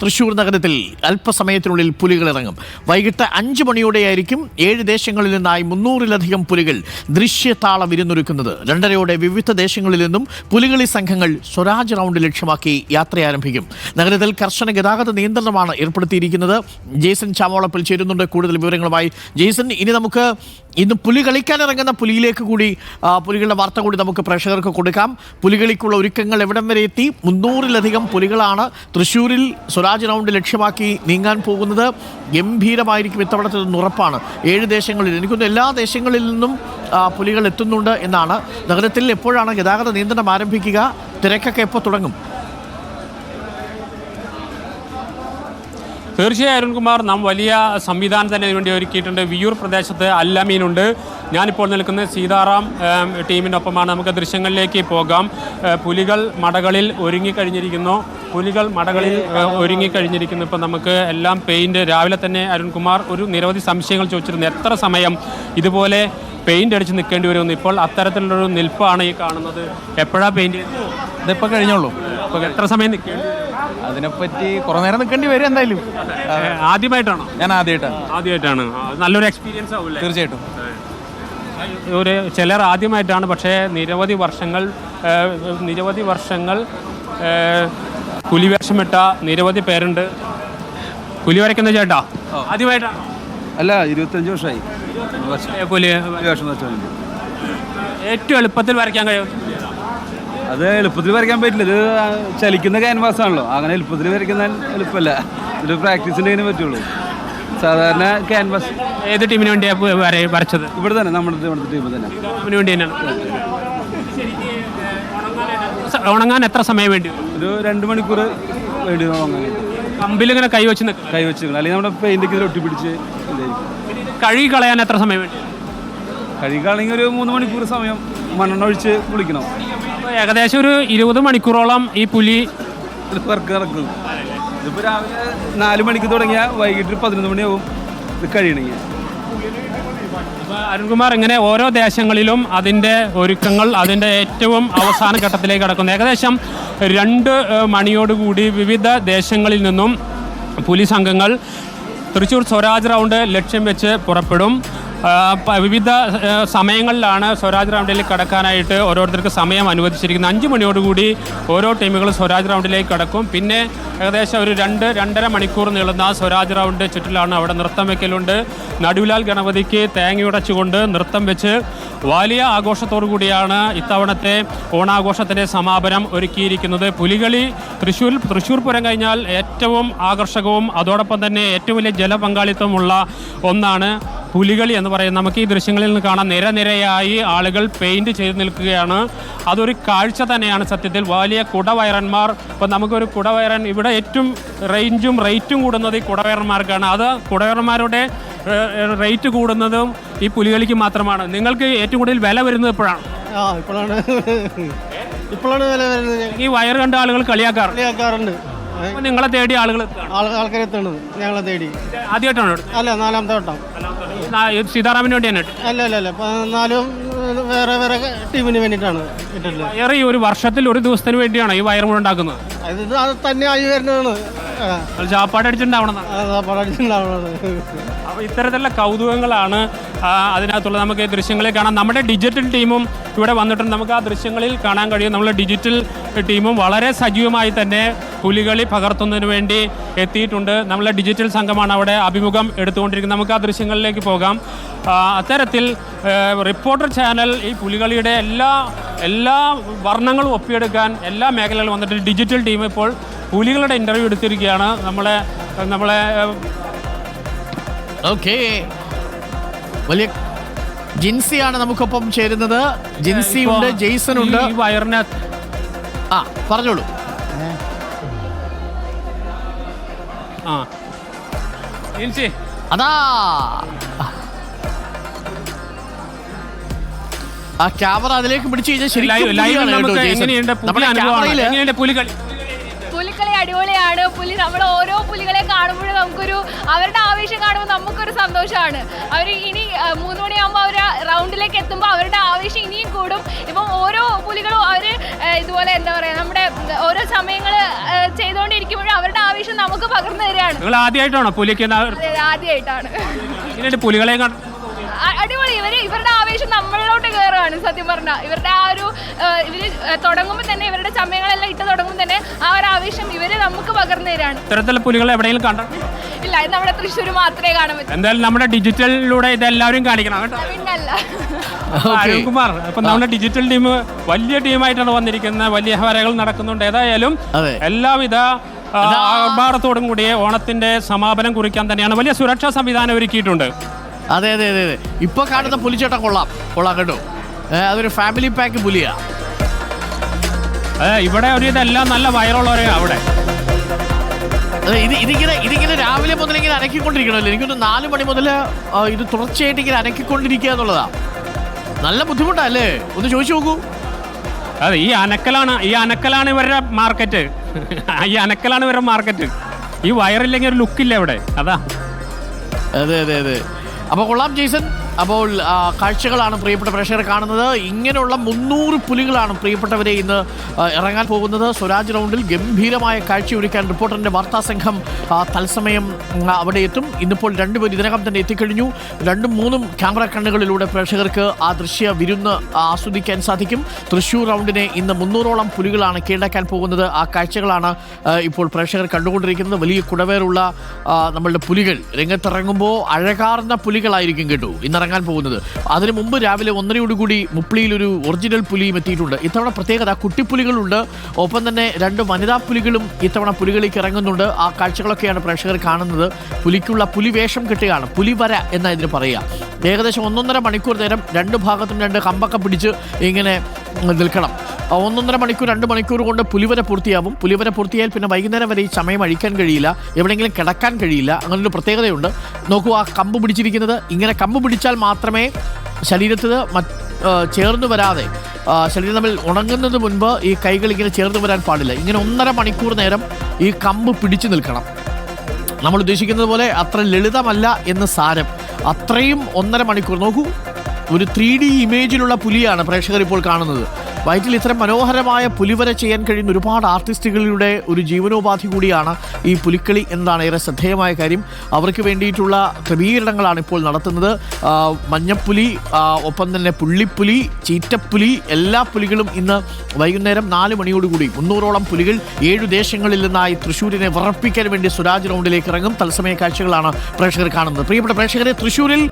തൃശൂർ നഗരത്തിൽ അല്പസമയത്തിനുള്ളിൽ പുലികൾ ഇറങ്ങും വൈകിട്ട് അഞ്ച് മണിയോടെയായിരിക്കും ഏഴ് ദേശങ്ങളിൽ നിന്നായി മുന്നൂറിലധികം പുലികൾ ദൃശ്യതാളം വിരുന്നൊരുക്കുന്നത്. രണ്ടരയോടെ വിവിധ ദേശങ്ങളിൽ നിന്നും പുലികളി സംഘങ്ങൾ സ്വരാജ് റൗണ്ട് ലക്ഷ്യമാക്കി യാത്ര ആരംഭിക്കും നഗരത്തിൽ കർശന ഗതാഗത നിയന്ത്രണമാണ് ഏർപ്പെടുത്തിയിരിക്കുന്നത്. ജേസൺ ചാമോളപ്പിൽ ചേരുന്നുണ്ട്. കൂടുതൽ വിവരങ്ങളുമായി ജേസൺ ഇനി നമുക്ക് ഇന്ന് പുലി കളിക്കാൻ ഇറങ്ങുന്ന പുലിയിലേക്ക് കൂടി പുലികളുടെ വാർത്ത കൂടി നമുക്ക് പ്രേക്ഷകർക്ക് കൊടുക്കാം. പുലികളിക്കുള്ള ഒരുക്കങ്ങൾ എവിടം വരെ എത്തി? മുന്നൂറിലധികം പുലികളാണ് തൃശ്ശൂരിൽ സ്വരാജ് റൗണ്ട് ലക്ഷ്യമാക്കി നീങ്ങാൻ പോകുന്നത് ഗംഭീരമായിരിക്കും ഇത്തവണത്തെ ഉറപ്പാണ്. ഏഴ് ദേശങ്ങളിൽ എനിക്കൊന്നും എല്ലാ ദേശങ്ങളിൽ നിന്നും പുലികൾ എത്തുന്നുണ്ട് എന്നാണ്. നഗരത്തിൽ എപ്പോഴാണ് ഗതാഗത നിയന്ത്രണം ആരംഭിക്കുക? തിരക്കൊക്കെ എപ്പോൾ തുടങ്ങും? തീർച്ചയായും അരുൺകുമാർ നാം വലിയ സംവിധാനം തന്നെ വേണ്ടി ഒരുക്കിയിട്ടുണ്ട്. വിയൂർ പ്രദേശത്ത് അല്ലമീനുണ്ട്. ഞാനിപ്പോൾ നിൽക്കുന്ന സീതാറാം ടീമിനൊപ്പമാണ്. നമുക്ക് ദൃശ്യങ്ങളിലേക്ക് പോകാം. പുലികൾ മടകളിൽ ഒരുങ്ങിക്കഴിഞ്ഞിരിക്കുന്നു പുലികൾ മടകളിൽ ഒരുങ്ങിക്കഴിഞ്ഞിരിക്കുന്നു. ഇപ്പോൾ നമുക്ക് എല്ലാം പെയിന്റ് രാവിലെ തന്നെ അരുൺകുമാർ ഒരു നിരവധി സംശയങ്ങൾ ചോദിച്ചിരുന്നു. എത്ര സമയം ഇതുപോലെ പെയിന്റ് അടിച്ച് നിൽക്കേണ്ടി വരുമെന്ന്. ഇപ്പോൾ അത്തരത്തിലുള്ളൊരു നിൽപ്പാണ് ഈ കാണുന്നത്. എപ്പോഴാണ് പെയിന്റ് ഇതിപ്പോൾ കഴിഞ്ഞോളൂ. അപ്പോൾ എത്ര സമയം നിൽക്കേണ്ടി അതിനെപ്പറ്റി കുറേ നേരം നിൽക്കേണ്ടി വരും എന്തായാലും. ആദ്യമായിട്ടാണോ? ഞാൻ ആദ്യമായിട്ടാണ്. ആദ്യമായിട്ടാണ്. നല്ലൊരു എക്സ്പീരിയൻസ് ആവില്ലേ? തീർച്ചയായിട്ടും. ഒരു ചിലർ ആദ്യമായിട്ടാണ്. പക്ഷേ നിരവധി വർഷങ്ങൾ നിരവധി വർഷങ്ങൾ പുലിവേഷമിട്ട നിരവധി പേരുണ്ട്. പുലി വരയ്ക്കുന്ന ചേട്ടാ ആദ്യമായിട്ടാണ് അല്ല ഇരുപത്തഞ്ച് വർഷമായി പുലി ഏറ്റവും എളുപ്പത്തിൽ വരയ്ക്കാൻ കഴിയും. അത് എളുപ്പത്തിൽ വരയ്ക്കാൻ പറ്റില്ല. ഇത് ചലിക്കുന്ന ക്യാൻവാസ് ആണല്ലോ. അങ്ങനെ എളുപ്പത്തിൽ വരയ്ക്കുന്ന എളുപ്പമല്ല. ഇത് പ്രാക്ടീസിന്റെ പറ്റുള്ളൂ. സാധാരണ ക്യാൻവാസ് ഏത് ടീമിന് വേണ്ടിയാണ് വര വരച്ചത്? ഇവിടെ തന്നെ നമ്മുടെ ഇവിടുത്തെ ടീമിൽ തന്നെ. ടീമിന് വേണ്ടി തന്നെയാണ്. ഉണങ്ങാൻ എത്ര സമയം വേണ്ടി വരും? ഒരു രണ്ട് മണിക്കൂർ വേണ്ടി കമ്പിൽ ഇങ്ങനെ കൈവച്ച് നിൽക്കും കൈ വെച്ചിരിക്കണം അല്ലെങ്കിൽ നമ്മുടെ പെയിന്റ് ഇതിൽ ഒട്ടിപ്പിടിച്ച് കഴുകി കളയാൻ എത്ര സമയം വേണ്ടി കഴുകി കഴുകാണെങ്കിൽ ഒരു മൂന്ന് മണിക്കൂർ സമയം മണ്ണെണ്ണ ഒഴിച്ച് കുളിക്കണം. ഏകദേശം ഒരു ഇരുപത് മണിക്കൂറോളം ഈ പുലി വർക്ക് നടക്കും. ഇതിപ്പോൾ രാവിലെ നാല് മണിക്ക് തുടങ്ങിയാൽ വൈകിട്ട് പതിനൊന്ന് മണിയാവും ഇത് കഴിയണമെങ്കിൽ അരുൺകുമാർ ഇങ്ങനെ ഓരോ ദേശങ്ങളിലും അതിന്റെ ഒരുക്കങ്ങൾ അതിന്റെ ഏറ്റവും അവസാന ഘട്ടത്തിലേക്ക് കടക്കുന്നു. ഏകദേശം രണ്ട് മണിയോടുകൂടി വിവിധ ദേശങ്ങളിൽ നിന്നും പോലീസ് സംഘങ്ങൾ തൃശ്ശൂർ സ്വരാജ് റൗണ്ട് ലക്ഷ്യം വെച്ച് പുറപ്പെടും. വിവിധ സമയങ്ങളിലാണ് സ്വരാജ് റൗണ്ടിലേക്ക് കടക്കാനായിട്ട് ഓരോരുത്തർക്ക് സമയം അനുവദിച്ചിരിക്കുന്നത്. അഞ്ച് മണിയോടുകൂടി ഓരോ ടീമുകളും സ്വരാജ് റൗണ്ടിലേക്ക് കടക്കും. പിന്നെ ഏകദേശം ഒരു രണ്ട് രണ്ടര മണിക്കൂർ നീളുന്ന സ്വരാജ് റൗണ്ട് ചുറ്റിലാണ് അവിടെ നൃത്തം വെക്കലുണ്ട്. നടുവിലാൽ ഗണപതിക്ക് തേങ്ങയുടച്ചുകൊണ്ട് നൃത്തം വെച്ച് വലിയ ആഘോഷത്തോടു കൂടിയാണ് ഇത്തവണത്തെ ഓണാഘോഷത്തിന്റെ സമാപനം ഒരുക്കിയിരിക്കുന്നത്. പുലികളി തൃശ്ശൂർ തൃശ്ശൂർ പൂരം കഴിഞ്ഞാൽ ഏറ്റവും ആകർഷകവും അതോടൊപ്പം തന്നെ ഏറ്റവും വലിയ ജലപങ്കാളിത്തമുള്ള ഒന്നാണ് പുലികളി എന്ന് പറയുന്നത് നമുക്ക് ഈ ദൃശ്യങ്ങളിൽ നിന്ന് കാണാൻ നിരനിരയായി ആളുകൾ പെയിന്റ് ചെയ്ത് നിൽക്കുകയാണ്. അതൊരു കാഴ്ച തന്നെയാണ് സത്യത്തിൽ. വലിയ കുടവയറന്മാർ ഇപ്പം നമുക്കൊരു കുടവയറൻ ഇവിടെ ഏറ്റവും റേഞ്ചും റേറ്റും കൂടുന്നത് ഈ കുടവയറന്മാർക്കാണ്. അത് കുടവയറന്മാരുടെ റേറ്റ് കൂടുന്നതും ഈ പുലികളിക്ക് മാത്രമാണ്. നിങ്ങൾക്ക് ഏറ്റവും കൂടുതൽ വില വരുന്നത് എപ്പോഴാണ്? ആ ഇപ്പോഴാണ്. ഇപ്പോഴാണ് വില വരുന്നത് ഈ വയർ കണ്ട ആളുകൾ കളിയാക്കാറ്. കളിയാക്കാറുണ്ട്. നിങ്ങളെ തേടി ആളുകൾ ആൾക്കാരെ എത്തുന്നത് ഞങ്ങളെ തേടി. ആദ്യമായിട്ടാണ്? അല്ല നാലാമത്തെ വട്ടം. ഇത് സീതാറാമിന് വേണ്ടി തന്നെ ഇട്ടത്. അല്ല അല്ല അല്ല. നാലും വേറെ വേറെ ടീമിന് വേണ്ടിയിട്ടാണ് ഇട്ടിട്ടുള്ളത്. വയർ ഈ ഒരു വർഷത്തിൽ ഒരു ദിവസത്തിന് വേണ്ടിയാണ് ഈ വയർ മുഴുവൻ ഉണ്ടാക്കുന്നത്. അത് ഇത് അത് തന്നെ ആയി വരുന്നതാണ്. ആ, അത് ചാപ്പാട് അടിച്ചിട്ടുണ്ടാവണം അതാ പഠിച്ചിട്ടുണ്ടാവുന്നത് അപ്പോൾ ഇത്തരത്തിലുള്ള കൗതുകങ്ങളാണ് ആ, അതിനകത്തുള്ള നമുക്ക് ഈ ദൃശ്യങ്ങളിൽ കാണാം. നമ്മുടെ ഡിജിറ്റൽ ടീമും ഇവിടെ വന്നിട്ടുണ്ട്. നമുക്ക് ആ ദൃശ്യങ്ങളിൽ കാണാൻ കഴിയും. നമ്മുടെ ഡിജിറ്റൽ ടീമും വളരെ സജീവമായി തന്നെ പുലികളി പകർത്തുന്നതിന് വേണ്ടി എത്തിയിട്ടുണ്ട്. നമ്മളെ ഡിജിറ്റൽ സംഘമാണ് അവിടെ അഭിമുഖം എടുത്തുകൊണ്ടിരിക്കുന്നത്. നമുക്ക് ആ ദൃശ്യങ്ങളിലേക്ക് പോകാം. ആ, അത്തരത്തിൽ ഏ, റിപ്പോർട്ടർ ചാനൽ ഈ പുലികളിയുടെ എല്ലാ എല്ലാ വർണങ്ങളും ഒപ്പിയെടുക്കാൻ എല്ലാ മേഖലകളിലും വന്നിട്ട് ഡിജിറ്റൽ ടീം ഇപ്പോൾ പുലികളുടെ ഇന്റർവ്യൂ എടുത്തിരിക്കുകയാണ്. നമ്മളെ നമ്മളെ ഓക്കേ വലിയ ജിൻസിയാണ് നമുക്കൊപ്പം ചേരുന്നത്. ജിൻസി ഉണ്ട് ജെയ്സൺ ഉണ്ട്. വയറിനെ ആ പറഞ്ഞോളൂ. ആ. ജിൻസി. അതാ. ആ ക്യാമറ അതിലേക്ക് പിടിച്ചു കഴിഞ്ഞാൽ ശരിക്കും പുലിക്കളി അടിപൊളിയാണ്. പുലി നമ്മൾ ഓരോ പുലികളെ കാണുമ്പോൾ കാണുമ്പോൾ നമുക്കൊരു അവരുടെ ആവേശം കാണുമ്പോൾ നമുക്കൊരു സന്തോഷമാണ്. അവർ ഇനി മൂന്ന് മണിയാകുമ്പോൾ അവർ റൗണ്ടിലേക്ക് എത്തുമ്പോൾ അവരുടെ ആവേശം ഇനിയും കൂടും. ഇപ്പം ഓരോ പുലികളും അവർ ഇതുപോലെ എന്താ പറയുക നമ്മുടെ ഓരോ സമയങ്ങൾ ചെയ്തുകൊണ്ടിരിക്കുമ്പോഴും അവരുടെ ആവേശം നമുക്ക് പകർന്നു തരികയാണ്. നിങ്ങൾ ആദ്യമായിട്ടാണോ പുലിക്ക് ആദ്യമായിട്ടാണ് പുലികളെ അടിപൊളി. ഇവർ ഇവരുടെ ആവേശം നമ്മളിലോട്ട് കയറുകയാണ് സത്യം പറഞ്ഞാൽ ഇവരുടെ ആ ഒരു ഇവർ ഇവർ തുടങ്ങുമ്പോൾ തന്നെ ഇവരുടെ ചമയങ്ങളെല്ലാം ഇട്ട് തുടങ്ങുമ്പോൾ തന്നെ ആ ഒരു ആവേശം ഇവർ നമുക്ക് പകർന്നു തരാണ്. ഇത്തരത്തിലുള്ള പുലികൾ എവിടെയെങ്കിലും കണ്ടോ? ഇല്ല ഇത് നമ്മുടെ തൃശ്ശൂർ മാത്രമേ കാണാൻ പറ്റൂ. എന്തായാലും നമ്മുടെ ഡിജിറ്റലിലൂടെ ഇതെല്ലാവരും കാണിക്കണം കേട്ടോ. പിന്നല്ല അരുൺകുമാർ ഇപ്പൊ നമ്മുടെ ഡിജിറ്റൽ ടീം വലിയ ടീമായിട്ടാണ് വന്നിരിക്കുന്നത്. വലിയ വരകൾ നടക്കുന്നുണ്ട്. ഏതായാലും. എല്ലാവിധ ആർഭാടത്തോടും കൂടി ഓണത്തിന്റെ സമാപനം കുറിക്കാൻ തന്നെയാണ്. വലിയ സുരക്ഷാ സംവിധാനം ഒരുക്കിയിട്ടുണ്ട്. അതെ അതെ അതെ അതെ. ഇപ്പൊ കാണുന്ന പുലിച്ചേട്ടൻ കൊള്ളാം. കൊള്ളാം കേട്ടോ. അതൊരു ഫാമിലി പാക്ക് പുലിയാ. ഇവിടെ ഒരു ഇതെല്ലാം നല്ല വയറുള്ളവരെ അവിടെ. ഇത് ഇതിങ്ങനെ ഇതിങ്ങനെ രാവിലെ മുതൽ ഇങ്ങനെ അനക്കിക്കൊണ്ടിരിക്കണമല്ലോ. എനിക്കൊന്ന് നാല് മണി മുതൽ ഇത് തുടർച്ചയായിട്ട് ഇങ്ങനെ അനക്കിക്കൊണ്ടിരിക്കുക എന്നുള്ളതാ. നല്ല ബുദ്ധിമുട്ടല്ലേ? ഒന്ന് ചോദിച്ചു നോക്കൂ. അതെ ഈ അനക്കലാണ് ഈ അനക്കലാണ് ഇവരുടെ മാർക്കറ്റ്. ഈ അനക്കലാണ് ഇവരുടെ മാർക്കറ്റ്. ഈ വയറില്ലെങ്കിൽ ഒരു ലുക്കില്ല ഇവിടെ അതാ. അതെ അതെ അതെ. അപ്പോൾ കൊള്ളാം ജെയ്സൺ അപ്പോൾ കാഴ്ചകളാണ് പ്രിയപ്പെട്ട പ്രേക്ഷകർ കാണുന്നത്. ഇങ്ങനെയുള്ള മുന്നൂറ് പുലികളാണ് പ്രിയപ്പെട്ടവരെ ഇന്ന് ഇറങ്ങാൻ പോകുന്നത്. സ്വരാജ് റൗണ്ടിൽ ഗംഭീരമായ കാഴ്ചയൊരുക്കാൻ റിപ്പോർട്ടറിന്റെ വാർത്താ സംഘം തത്സമയം അവിടെ എത്തും. ഇന്നിപ്പോൾ രണ്ടുപേർ ഇതിനകം തന്നെ എത്തിക്കഴിഞ്ഞു. രണ്ടും മൂന്നും ക്യാമറ കണ്ണുകളിലൂടെ പ്രേക്ഷകർക്ക് ആ ദൃശ്യ വിരുന്ന് ആസ്വദിക്കാൻ സാധിക്കും. തൃശ്ശൂർ റൗണ്ടിനെ ഇന്ന് മുന്നൂറോളം പുലികളാണ് കീഴടക്കാൻ പോകുന്നത്. ആ കാഴ്ചകളാണ് ഇപ്പോൾ പ്രേക്ഷകർ കണ്ടുകൊണ്ടിരിക്കുന്നത്. വലിയ കുടവേറുള്ള നമ്മളുടെ പുലികൾ രംഗത്തിറങ്ങുമ്പോൾ അഴകാർന്ന പുലികളായിരിക്കും കേട്ടു. കേട്ടോ ഇന്നിറങ്ങാൻ പോകുന്നത്. അതിനു മുമ്പ് രാവിലെ ഒന്നരയോടുകൂടി മുപ്ലിയിൽ ഒരു ഒറിജിനൽ പുലിയും എത്തിയിട്ടുണ്ട്. ഇത്തവണ പ്രത്യേകത കുട്ടിപ്പുലികളുണ്ട്. ഒപ്പം തന്നെ രണ്ട് വനിതാ പുലികളും ഇത്തവണ പുലികളിലേക്ക് ഇറങ്ങുന്നുണ്ട്. ആ കാഴ്ചകളൊക്കെയാണ് പ്രേക്ഷകർ കാണുന്നത്. പുലിക്കുള്ള പുലിവേഷം കെട്ടുകയാണ്. പുലിവര എന്നാണ് ഇതിന് പറയുക. ഏകദേശം ഒന്നൊന്നര മണിക്കൂർ നേരം രണ്ട് ഭാഗത്തും രണ്ട് കമ്പൊക്കെ പിടിച്ച് ഇങ്ങനെ നിൽക്കണം. ഒന്നൊന്നര മണിക്കൂർ രണ്ട് മണിക്കൂർ കൊണ്ട് പുലിവര പൂർത്തിയാവും. പുലിവര പൂർത്തിയായാൽ പിന്നെ വൈകുന്നേരം വരെ ഈ സമയം അഴിക്കാൻ കഴിയില്ല. എവിടെയെങ്കിലും കിടക്കാൻ കഴിയില്ല. അങ്ങനൊരു പ്രത്യേകതയുണ്ട്. നോക്കൂ ആ കമ്പ് പിടിച്ചിരിക്കുന്നത്. ഇങ്ങനെ കമ്പ് പിടിച്ചാൽ മാത്രമേ ശരീരത്തിൽ ചേർന്നു വരാതെ ശരീരം തമ്മിൽ ഉണങ്ങുന്നതിന് മുൻപ് ഈ കൈകൾ ഇങ്ങനെ ചേർന്ന് വരാൻ പാടില്ല. ഇങ്ങനെ ഒന്നര മണിക്കൂർ നേരം ഈ കമ്പ് പിടിച്ചു നിൽക്കണം. നമ്മൾ ഉദ്ദേശിക്കുന്നത് പോലെ അത്ര ലളിതമല്ല എന്ന് സാരം. അത്രയും ഒന്നര മണിക്കൂർ. നോക്കൂ ഒരു ത്രീ ഡി ഇമേജിലുള്ള പുലിയാണ് പ്രേക്ഷകർ ഇപ്പോൾ കാണുന്നത്. വയറ്റിൽ ഇത്തരം മനോഹരമായ പുലിവര ചെയ്യാൻ കഴിയുന്ന ഒരുപാട് ആർട്ടിസ്റ്റുകളുടെ ഒരു ജീവനോപാധി കൂടിയാണ് ഈ പുലിക്കളി എന്നതാണ് ഏറെ ശ്രദ്ധേയമായ കാര്യം. അവർക്ക് വേണ്ടിയിട്ടുള്ള ക്രമീകരണങ്ങളാണ് ഇപ്പോൾ നടത്തുന്നത്. മഞ്ഞപ്പുലി ഒപ്പം തന്നെ പുള്ളിപ്പുലി ചീറ്റപ്പുലി എല്ലാ പുലികളും ഇന്ന് വൈകുന്നേരം നാല് മണിയോടുകൂടി മുന്നൂറോളം പുലികൾ ഏഴു ദേശങ്ങളിൽ നിന്നായി തൃശ്ശൂരിനെ വിറപ്പിക്കാൻ വേണ്ടി സ്വരാജ് റൗണ്ടിലേക്ക് ഇറങ്ങും. തത്സമയ കാഴ്ചകളാണ് പ്രേക്ഷകർ കാണുന്നത്. പ്രിയപ്പെട്ട പ്രേക്ഷകരെ തൃശ്ശൂരിൽ